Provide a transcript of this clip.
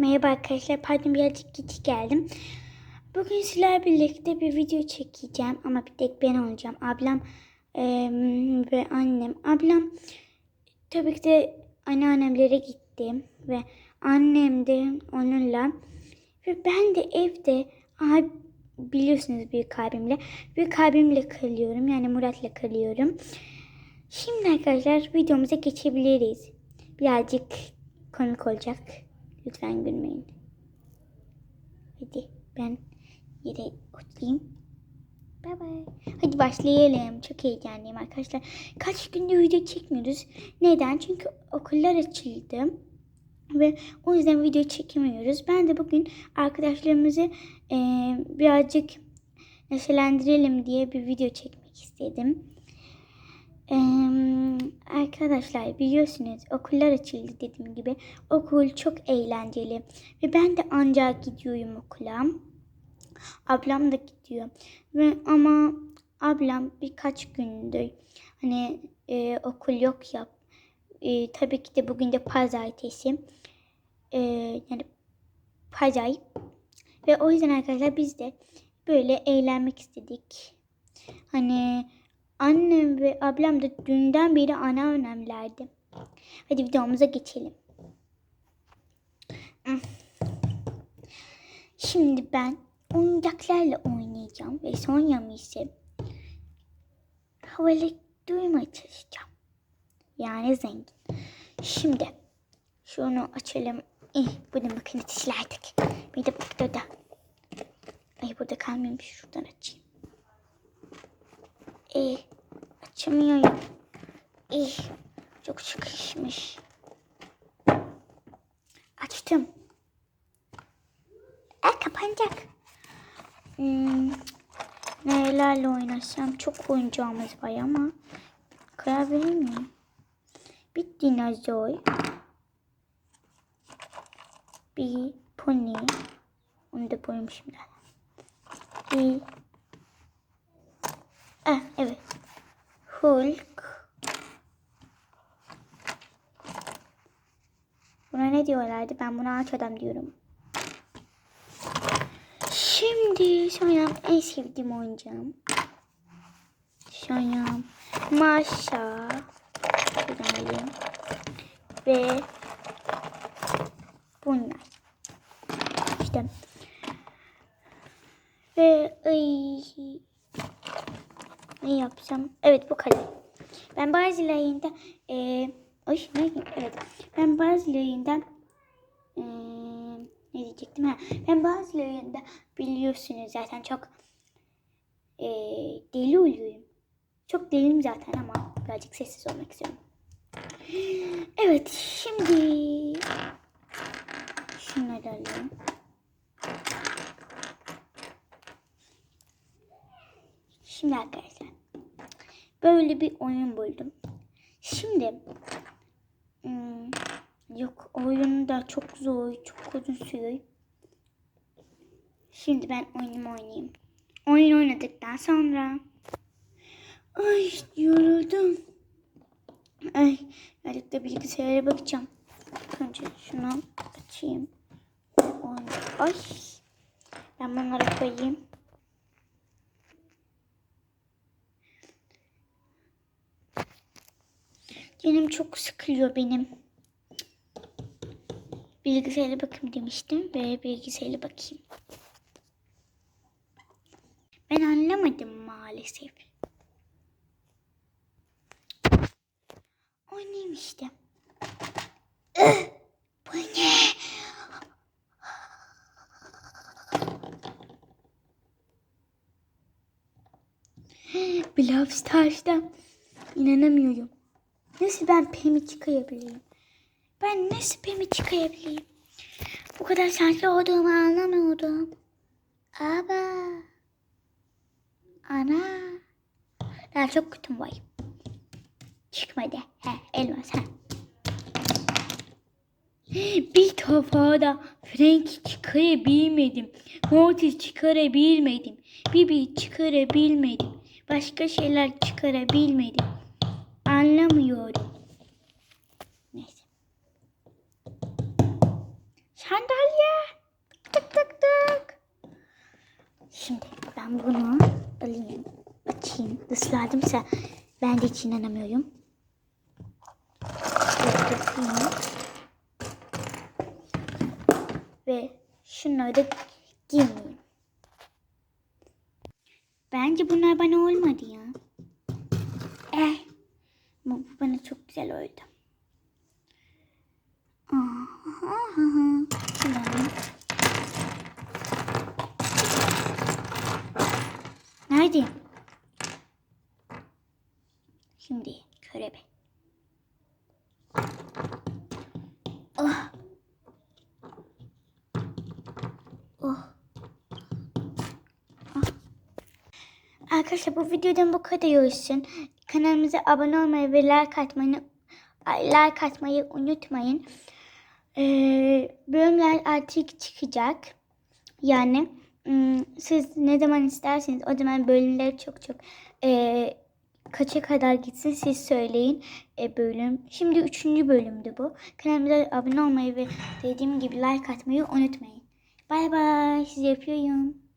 Merhaba arkadaşlar. Pardon birazcık geç geldim. Bugün sizlerle birlikte bir video çekeceğim. Ama bir tek ben olacağım. Ablam eee, ve annem. Ablam tabii ki de anneannemlere gitti. Ve annem de onunla. Ve ben de evde abi, biliyorsunuz büyük abimle. Büyük abimle kalıyorum. Yani Murat'la kalıyorum. Şimdi arkadaşlar videomuza geçebiliriz. Birazcık komik olacak. Lütfen gülmeyin. Hadi ben yere oturayım. Bye bye. Hadi başlayalım. Çok heyecanlıyım arkadaşlar. Kaç gündür video çekmiyoruz. Neden? Çünkü okullar açıldı. Ve o yüzden video çekemiyoruz. Ben de bugün arkadaşlarımızı eee, birazcık neşelendirelim diye bir video çekmek istedim. Eee, arkadaşlar biliyorsunuz okullar açıldı dediğim gibi. Okul çok eğlenceli. Ve ben de ancak gidiyorum okula. Ablam da gidiyor. Ve ama ablam birkaç gündür hani e, okul yok ya. E, tabii ki de bugün de pazartesi. E, yani pazar. Ve o yüzden arkadaşlar biz de böyle eğlenmek istedik. Hani annem ve ablam da dünden beri ana önemlerdi. Hadi videomuza geçelim. Şimdi ben oyuncaklarla oynayacağım ve Sonya'm ise havalı duymaya çalışacağım. Yani zengin. Şimdi şunu açalım. Eh, bu da makinesi artık. Bir de burada da. Ay burada kalmamış. Şuradan açayım. Eh, açamıyorum. Eh, çok sıkışmış. Açtım. Ay kapanacak. Hmm, nelerle oynasam çok oyuncağımız var ama karar veremiyorum. Bir dinozor. Bir pony. Onu da koymuşum da. Bir Ah evet. Hulk. Buna ne diyorlardı? Ben buna ağaç adam diyorum. Şimdi Soyam en sevdiğim oyuncağım. Soyam Maşa. Şuradan. Ve bunlar. İşte. Ve ay, ne yapsam? Evet bu kalem. Ben bazılarında eee ay ne evet. Ben bazılarında eee ne diyecektim ha? Ben bazılarında biliyorsunuz zaten çok eee deli oluyorum. Çok deliyim zaten ama birazcık sessiz olmak istiyorum. Evet şimdi şunları alayım. Şimdi arkadaşlar böyle bir oyun buldum. Şimdi hmm, yok oyun da çok zor, çok uzun sürüyor. Şimdi ben oyunumu oynayayım. Oyun oynadıktan sonra ay yoruldum. Ay da bilgisayara bakacağım. Önce şunu açayım. Ay ben bunları koyayım. Canım çok sıkılıyor benim. Bilgisayara bakayım demiştim ve bilgisayara bakayım. Ben anlamadım maalesef. Oynayayım işte. Bu ne? Brawl Stars'ta inanamıyorum. Nasıl ben Pem'i çıkayabilirim? Ben nasıl Pem'i çıkayabilirim? Bu kadar şanslı olduğumu anlamıyordum. Aba. Ana. Daha çok kutum var. Çıkmadı. He, elmas he. Bir defa da Frank çıkarabilmedim. Mortis çıkarabilmedim. Bibi çıkarabilmedim. Başka şeyler çıkarabilmedim. Anlamıyorum. Neyse. Sandalye. Tık tık tık. Şimdi ben bunu alayım. Açayım. Islardımsa ben de hiç inanamıyorum. Ve şunları da giymeyeyim. Bence bunlar bana olmadı ya. Eh. Bu bana çok güzel oldu. Nerede? Şimdi körebe. Oh. Oh. Ah. Arkadaşlar bu videodan bu kadar olsun. Kanalımıza abone olmayı ve like atmayı, like atmayı unutmayın. Ee, bölümler artık çıkacak. Yani siz ne zaman isterseniz o zaman bölümler çok çok e, kaça kadar gitsin siz söyleyin e, bölüm. Şimdi üçüncü bölümdü bu. Kanalımıza abone olmayı ve dediğim gibi like atmayı unutmayın. Bay bay. Sizi yapıyorum.